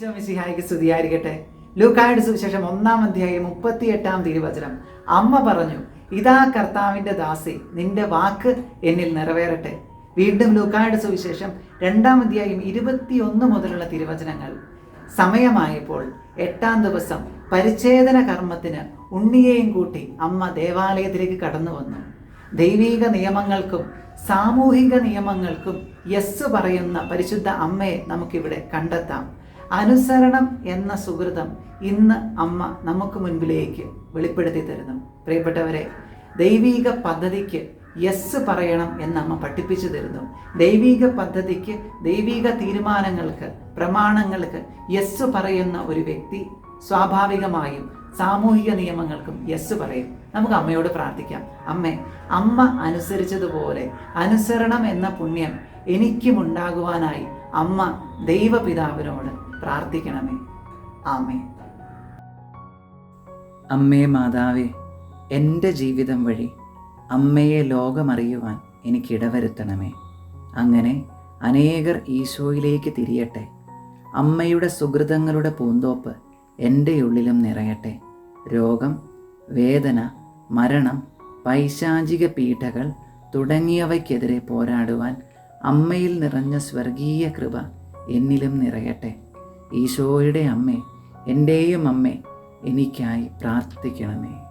ഈശോ സ്തുതിയായിരിക്കട്ടെ. ലൂക്കായുടെ സുവിശേഷം ഒന്നാം അധ്യായം മുപ്പത്തിയെട്ടാം തിരുവചനം. അമ്മ പറഞ്ഞു ഇതാ കർത്താവിന്റെ ദാസി നിന്റെ വാക്ക് എന്നിൽ നിറവേറട്ടെ. വീണ്ടും ലൂക്കായുടെ സുവിശേഷം രണ്ടാം അധ്യായം ഇരുപത്തിയൊന്ന് മുതലുള്ള തിരുവചനങ്ങൾ. സമയമായപ്പോൾ എട്ടാം ദിവസം പരിച്ഛേദന കർമ്മത്തിന് ഉണ്ണിയെയും കൂട്ടി അമ്മ ദേവാലയത്തിലേക്ക് കടന്നു വന്നു. ദൈവീക നിയമങ്ങൾക്കും സാമൂഹിക നിയമങ്ങൾക്കും യെസ് പറയുന്ന പരിശുദ്ധ അമ്മയെ നമുക്കിവിടെ കണ്ടെത്താം. അനുസരണം എന്ന സുഹൃതം ഇന്ന് അമ്മ നമുക്ക് മുൻപിലേക്ക് വെളിപ്പെടുത്തി തരുന്നു. പ്രിയപ്പെട്ടവരെ ദൈവീക പദ്ധതിക്ക് യെസ് പറയണം എന്ന് അമ്മ പഠിപ്പിച്ചു തരുന്നു. ദൈവീക പദ്ധതിക്ക് ദൈവീക തീരുമാനങ്ങൾക്ക് പ്രമാണങ്ങൾക്ക് യെസ് പറയുന്ന ഒരു വ്യക്തി സ്വാഭാവികമായും സാമൂഹിക നിയമങ്ങൾക്കും യെസ് പറയും. നമുക്ക് അമ്മയോട് പ്രാർത്ഥിക്കാം. അമ്മേ അമ്മ അനുസരിച്ചതുപോലെ അനുസരണം എന്ന പുണ്യം എനിക്കും ഉണ്ടാകുവാനായി അമ്മ ദൈവപിതാവിനോട് പ്രാർത്ഥിക്കണമേ. ആമേ അമ്മേ മാതാവേ എന്റെ ജീവിതം വഴി അമ്മയെ ലോകമറിയുവാൻ എനിക്കിടവരുത്തണമേ അങ്ങനെ അനേകർ ഈശോയിലേക്ക് തിരിയട്ടെ. അമ്മയുടെ സുഹൃതങ്ങളുടെ പൂന്തോപ്പ് എന്റെ ഉള്ളിലും നിറയട്ടെ. രോഗം വേദന മരണം പൈശാചിക പീഠകൾ തുടങ്ങിയവയ്ക്കെതിരെ പോരാടുവാൻ അമ്മയിൽ നിറഞ്ഞ സ്വർഗീയ കൃപ എന്നിലും നിറയട്ടെ. ഈശോയുടെ അമ്മേ എന്റെയും അമ്മേ എനിക്കായി പ്രാർത്ഥിക്കണമേ.